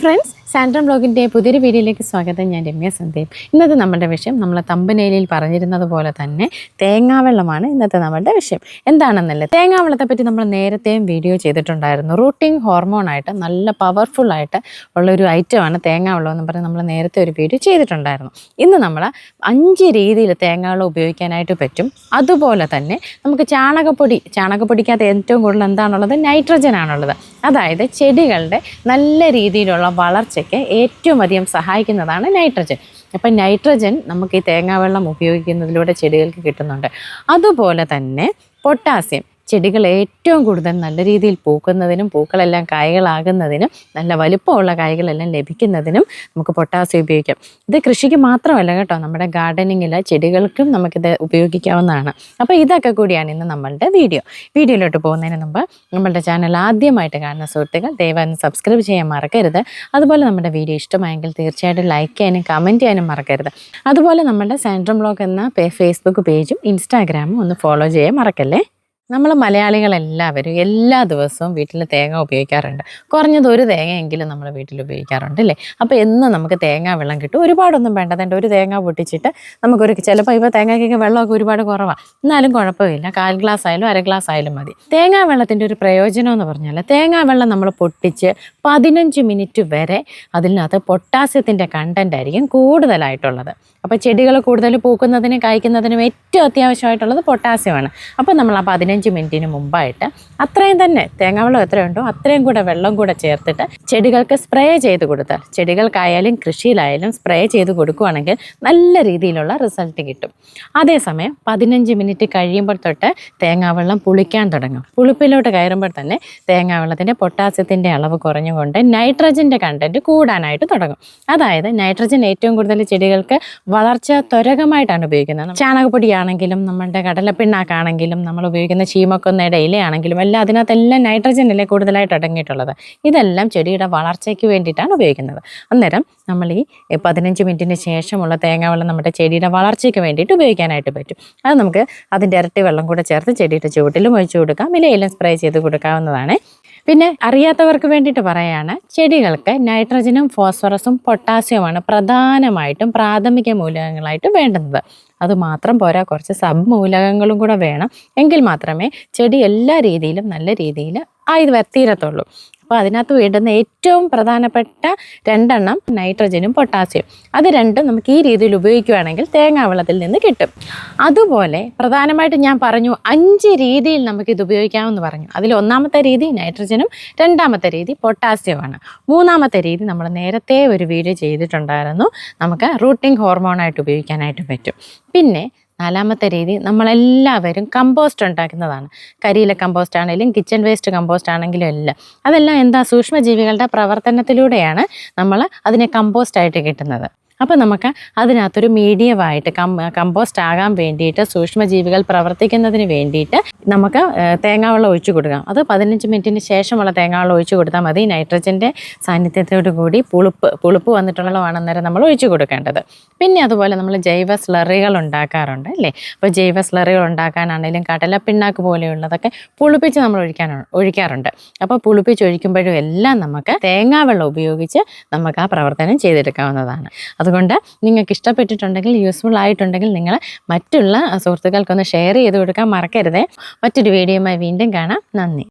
Friends സാൻഡ്രം ബ്ലോഗിന്റെ പുതിയൊരു വീഡിയോയിലേക്ക് സ്വാഗതം. ഞാൻ രമ്യ സന്ദീപ്. ഇന്നത്തെ നമ്മുടെ വിഷയം നമ്മൾ തമ്പനയിലിൽ പറഞ്ഞിരുന്നത് പോലെ തന്നെ തേങ്ങാവെള്ളമാണ് ഇന്നത്തെ നമ്മുടെ വിഷയം. എന്താണെന്നല്ല? തേങ്ങാവെള്ളത്തെ പറ്റി നമ്മൾ നേരത്തെയും വീഡിയോ ചെയ്തിട്ടുണ്ടായിരുന്നു. റൂട്ടിംഗ് ഹോർമോണായിട്ട് നല്ല പവർഫുള്ളായിട്ട് ഉള്ളൊരു ഐറ്റമാണ് തേങ്ങാവെള്ളം എന്ന് പറഞ്ഞ് നമ്മൾ നേരത്തെ ഒരു വീഡിയോ ചെയ്തിട്ടുണ്ടായിരുന്നു. ഇന്ന് നമ്മൾ അഞ്ച് രീതിയിൽ തേങ്ങാവെള്ളം ഉപയോഗിക്കാനായിട്ട് പറ്റും. അതുപോലെ തന്നെ നമുക്ക് ചാണകപ്പൊടി ചാണകപ്പൊടിക്കകത്ത് ഏറ്റവും കൂടുതൽ എന്താണുള്ളത്? നൈട്രജൻ ആണുള്ളത്. അതായത് ചെടികളുടെ നല്ല രീതിയിലുള്ള വളർച്ചയ്ക്ക് ഏറ്റവും അധികം സഹായിക്കുന്നതാണ് നൈട്രജൻ. അപ്പം നൈട്രജൻ നമുക്ക് ഈ തേങ്ങാവെള്ളം ഉപയോഗിക്കുന്നതിലൂടെ ചെടികൾക്ക് കിട്ടുന്നുണ്ട്. അതുപോലെ തന്നെ പൊട്ടാസ്യം. ചെടികൾ ഏറ്റവും കൂടുതൽ നല്ല രീതിയിൽ പൂക്കുന്നതിനും പൂക്കളെല്ലാം കായകളാകുന്നതിനും നല്ല വലുപ്പമുള്ള കായ്കളെല്ലാം ലഭിക്കുന്നതിനും നമുക്ക് പൊട്ടാസ്യം ഉപയോഗിക്കാം. ഇത് കൃഷിക്ക് മാത്രമല്ല കേട്ടോ നമ്മുടെ ഗാർഡനിങ്ങിൽ ചെടികൾക്കും നമുക്കിത് ഉപയോഗിക്കാവുന്നതാണ്. അപ്പോൾ ഇതൊക്കെ കൂടിയാണ് ഇന്ന് നമ്മളുടെ വീഡിയോ. വീഡിയോയിലോട്ട് പോകുന്നതിന് മുമ്പ് നമ്മളുടെ ചാനൽ ആദ്യമായിട്ട് കാണുന്ന സുഹൃത്തുക്കൾ ദയവായി സബ്സ്ക്രൈബ് ചെയ്യാൻ മറക്കരുത്. അതുപോലെ നമ്മുടെ വീഡിയോ ഇഷ്ടമായെങ്കിൽ തീർച്ചയായിട്ടും ലൈക്ക് ചെയ്യാനും കമന്റ് ചെയ്യാനും മറക്കരുത്. അതുപോലെ നമ്മുടെ സാൻഡ്രം ബ്ലോഗ് എന്ന ഫേസ്ബുക്ക് പേജും ഇൻസ്റ്റാഗ്രാമും ഒന്ന് ഫോളോ ചെയ്യാൻ മറക്കല്ലേ? നമ്മൾ മലയാളികളെല്ലാവരും എല്ലാ ദിവസവും വീട്ടിൽ തേങ്ങ ഉപയോഗിക്കാറുണ്ട്. കുറഞ്ഞത് ഒരു തേങ്ങയെങ്കിലും നമ്മൾ വീട്ടിൽ ഉപയോഗിക്കാറുണ്ട് അല്ലേ? അപ്പോൾ എന്നും നമുക്ക് തേങ്ങ വെള്ളം കിട്ടും. ഒരുപാടൊന്നും വേണ്ട അതുകൊണ്ട് ഒരു തേങ്ങ പൊട്ടിച്ചിട്ട് നമുക്കൊരു ചിലപ്പോൾ ഇപ്പോൾ തേങ്ങയ്ക്കൊക്കെ വെള്ളമൊക്കെ ഒരുപാട് കുറവാണ് എന്നാലും കുഴപ്പമില്ല. കാൽ ഗ്ലാസ് ആയാലും അര ഗ്ലാസ് ആയാലും മതി. തേങ്ങാ വെള്ളത്തിന്റെ ഒരു പ്രയോജനം എന്ന് പറഞ്ഞാൽ തേങ്ങാ വെള്ളം നമ്മൾ പൊട്ടിച്ച് പതിനഞ്ച് മിനിറ്റ് വരെ അതിനകത്ത് പൊട്ടാസ്യത്തിന്റെ കണ്ടന്റ് ആയിരിക്കും കൂടുതലായിട്ടുള്ളത്. അപ്പോൾ ചെടികൾ കൂടുതൽ പൂക്കുന്നതിനും കായ്ക്കുന്നതിനും ഏറ്റവും അത്യാവശ്യമായിട്ടുള്ളത് പൊട്ടാസ്യമാണ്. അപ്പോൾ നമ്മൾ ആ പതിനഞ്ച് മിനിറ്റിന് മുമ്പായിട്ട് അത്രയും തന്നെ തേങ്ങാവെള്ളം എത്രയുണ്ടോ അത്രയും കൂടെ വെള്ളം കൂടെ ചേർത്തിട്ട് ചെടികൾക്ക് സ്പ്രേ ചെയ്ത് കൊടുത്താൽ ചെടികൾക്കായാലും കൃഷിയിലായാലും സ്പ്രേ ചെയ്ത് കൊടുക്കുകയാണെങ്കിൽ നല്ല രീതിയിലുള്ള റിസൾട്ട് കിട്ടും. അതേസമയം പതിനഞ്ച് മിനിറ്റ് കഴിയുമ്പോൾ തൊട്ട് തേങ്ങാവെള്ളം പുളിക്കാൻ തുടങ്ങും. പുളിപ്പിലോട്ട് കയറുമ്പോൾ തന്നെ തേങ്ങാവെള്ളത്തിന്റെ പൊട്ടാസ്യത്തിന്റെ അളവ് കുറഞ്ഞുകൊണ്ട് നൈട്രജന്റെ കണ്ടന്റ് കൂടാനായിട്ട് തുടങ്ങും. അതായത് നൈട്രജൻ ഏറ്റവും കൂടുതൽ ചെടികൾക്ക് വളർച്ച ത്വരകമായിട്ടാണ് ഉപയോഗിക്കുന്നത്. ചാണകപ്പൊടിയാണെങ്കിലും നമ്മളുടെ കടലപ്പിണ്ണാക്കാണെങ്കിലും നമ്മൾ ഉപയോഗിക്കുന്ന ചീമക്കൊന്നയുടെ ഇലയാണെങ്കിലും എല്ലാം അതിനകത്തെല്ലാം നൈട്രജൻ അല്ലേ കൂടുതലായിട്ട് അടങ്ങിയിട്ടുള്ളത്. ഇതെല്ലാം ചെടിയുടെ വളർച്ചയ്ക്ക് വേണ്ടിയിട്ടാണ് ഉപയോഗിക്കുന്നത്. അന്നേരം നമ്മൾ ഈ പതിനഞ്ച് മിനിറ്റിന് ശേഷമുള്ള തേങ്ങ വെള്ളം നമ്മുടെ ചെടിയുടെ വളർച്ചയ്ക്ക് വേണ്ടിയിട്ട് ഉപയോഗിക്കാനായിട്ട് പറ്റും. അത് നമുക്ക് അതിന്റെ ഇരട്ടി വെള്ളം കൂടെ ചേർത്ത് ചെടിയുടെ ചുവട്ടിലും ഒഴിച്ചു കൊടുക്കാം. ഇലയിലും സ്പ്രേ ചെയ്ത് കൊടുക്കാവുന്നതാണ്. പിന്നെ അറിയാത്തവർക്ക് വേണ്ടിയിട്ട് പറയാണ് ചെടികൾക്ക് നൈട്രജനും ഫോസ്ഫറസും പൊട്ടാസ്യവുമാണ് പ്രധാനമായിട്ടും പ്രാഥമിക മൂലകങ്ങളായിട്ട് വേണ്ടുന്നത്. അതുമാത്രം പോരാ കുറച്ച് സബ് മൂലകങ്ങളും കൂടെ വേണം. എങ്കിൽ മാത്രമേ ചെടി എല്ലാ രീതിയിലും നല്ല രീതിയിൽ ആയി തീരത്തുള്ളൂ അപ്പോൾ അതിനകത്ത് വേണ്ടുന്ന ഏറ്റവും പ്രധാനപ്പെട്ട രണ്ടെണ്ണം നൈട്രജനും പൊട്ടാസ്യം. അത് രണ്ടും നമുക്ക് ഈ രീതിയിൽ ഉപയോഗിക്കുകയാണെങ്കിൽ തേങ്ങാവെള്ളത്തിൽ നിന്ന് കിട്ടും. അതുപോലെ പ്രധാനമായിട്ട് ഞാൻ പറഞ്ഞു അഞ്ച് രീതിയിൽ നമുക്കിത് ഉപയോഗിക്കാമെന്ന് പറഞ്ഞു. അതിൽ ഒന്നാമത്തെ രീതി നൈട്രജനും രണ്ടാമത്തെ രീതി പൊട്ടാസ്യവുമാണ്. മൂന്നാമത്തെ രീതി നമ്മൾ നേരത്തെ ഒരു വീഡിയോ ചെയ്തിട്ടുണ്ടായിരുന്നു. നമുക്ക് റൂട്ടിംഗ് ഹോർമോണായിട്ട് ഉപയോഗിക്കാനായിട്ട് പറ്റും. പിന്നെ നാലാമത്തെ രീതി നമ്മളെല്ലാവരും കമ്പോസ്റ്റ് ഉണ്ടാക്കുന്നതാണ്. കരിയിലെ കമ്പോസ്റ്റ് ആണെങ്കിലും കിച്ചൺ വേസ്റ്റ് കമ്പോസ്റ്റ് ആണെങ്കിലും എല്ലാം. അതെല്ലാം എന്താ സൂക്ഷ്മജീവികളുടെ പ്രവർത്തനത്തിലൂടെയാണ് നമ്മൾ അതിനെ കമ്പോസ്റ്റ് ആയിട്ട് കിട്ടുന്നത്. അപ്പോൾ നമുക്ക് അതിനകത്തൊരു മീഡിയമായിട്ട് കം കമ്പോസ്റ്റ് ആകാൻ വേണ്ടിയിട്ട് സൂക്ഷ്മജീവികൾ പ്രവർത്തിക്കുന്നതിന് വേണ്ടിയിട്ട് നമുക്ക് തേങ്ങാവെള്ളം ഒഴിച്ചു കൊടുക്കാം. അത് പതിനഞ്ച് മിനിറ്റിന് ശേഷമുള്ള തേങ്ങാവെള്ളം ഒഴിച്ചു കൊടുത്താൽ മതി. നൈട്രജന്റെ സാന്നിധ്യത്തോടു കൂടി പുളിപ്പ് പുളിപ്പ് വന്നിട്ടുള്ളതാണ് അന്നേരം നമ്മൾ ഒഴിച്ചു കൊടുക്കേണ്ടത്. പിന്നെ അതുപോലെ നമ്മൾ ജൈവ സ്ലറികൾ ഉണ്ടാക്കാറുണ്ട് അല്ലേ? അപ്പോൾ ജൈവ സ്ലറികൾ ഉണ്ടാക്കാനാണെങ്കിലും കടലപ്പിണ്ണാക്ക് പോലെയുള്ളതൊക്കെ പുളിപ്പിച്ച് നമ്മൾ ഒഴിക്കാൻ ഒഴിക്കാറുണ്ട്. അപ്പോൾ പുളിപ്പിച്ച് ഒഴിക്കുമ്പോഴും എല്ലാം നമുക്ക് തേങ്ങാവെള്ളം ഉപയോഗിച്ച് നമുക്ക് ആ പ്രവർത്തനം ചെയ്തെടുക്കാവുന്നതാണ്. അതുകൊണ്ട് നിങ്ങൾക്ക് ഇഷ്ടപ്പെട്ടിട്ടുണ്ടെങ്കിൽ യൂസ്ഫുൾ ആയിട്ടുണ്ടെങ്കിൽ നിങ്ങൾ മറ്റുള്ള സുഹൃത്തുക്കൾക്കൊന്ന് ഷെയർ ചെയ്ത് കൊടുക്കാൻ മറക്കരുതേ. മറ്റൊരു വീഡിയോയുമായി വീണ്ടും കാണാം. നന്ദി.